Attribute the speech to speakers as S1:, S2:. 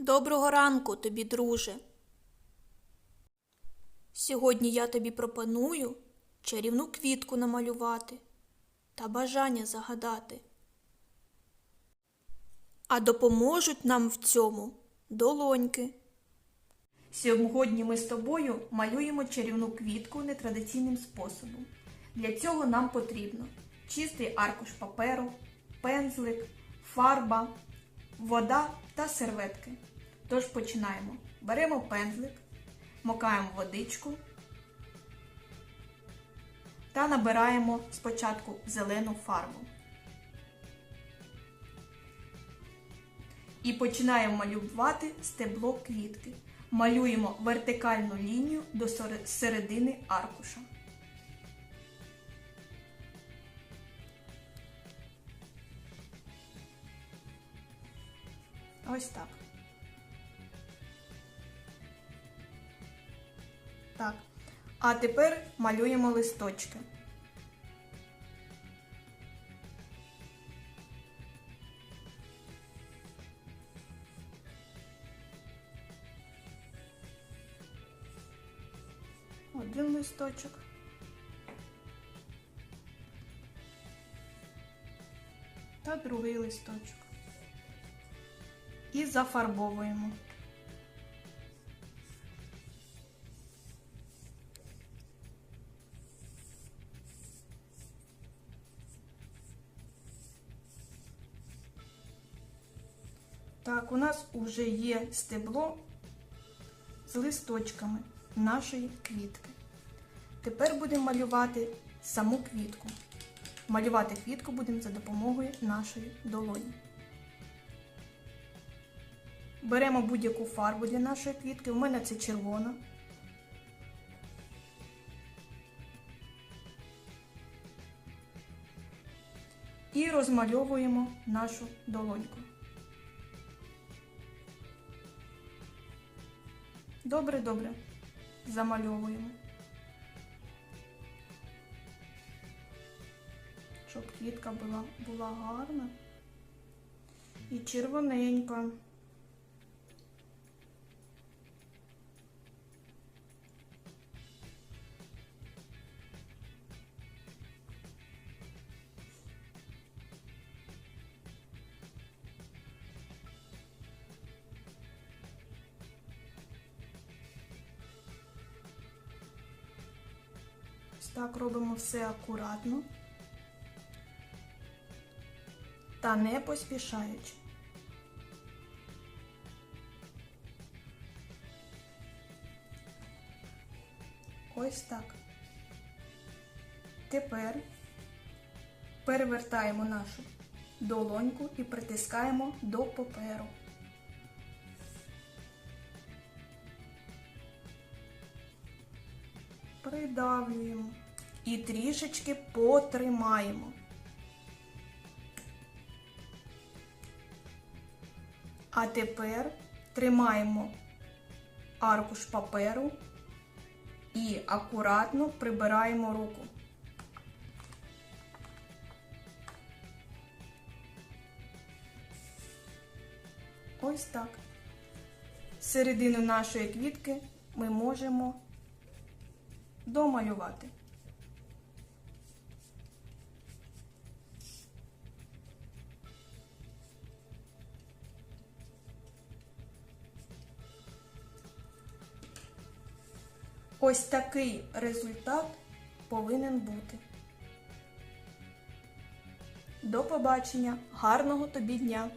S1: Доброго ранку тобі, друже. Сьогодні я тобі пропоную чарівну квітку намалювати та бажання загадати. А допоможуть нам в цьому долоньки. Сьогодні ми з тобою малюємо чарівну квітку нетрадиційним способом. Для цього нам потрібно чистий аркуш паперу, пензлик, фарба, вода та серветки. Тож починаємо. Беремо пензлик, мокаємо водичку та набираємо спочатку зелену фарбу. І починаємо малювати стебло квітки. Малюємо вертикальну лінію до середини аркуша. Ось так. Так. А тепер малюємо листочки. Один листочок. Та другий листочок. І зафарбовуємо. Так, у нас вже є стебло з листочками нашої квітки. Тепер будемо малювати саму квітку. Малювати квітку будемо за допомогою нашої долоні. Беремо будь-яку фарбу для нашої квітки. У мене це червона. І розмальовуємо нашу долоньку. Добре, добре. Замальовуємо. Щоб квітка була, була гарна і червоненька. Так робимо все акуратно та не поспішаючи. Ось так. Тепер перевертаємо нашу долоньку і притискаємо до паперу. Придавлюємо і трішечки потримаємо. А тепер тримаємо аркуш паперу і акуратно прибираємо руку. Ось так. Середину нашої квітки ми можемо домалювати. Ось такий результат повинен бути. До побачення, гарного тобі дня!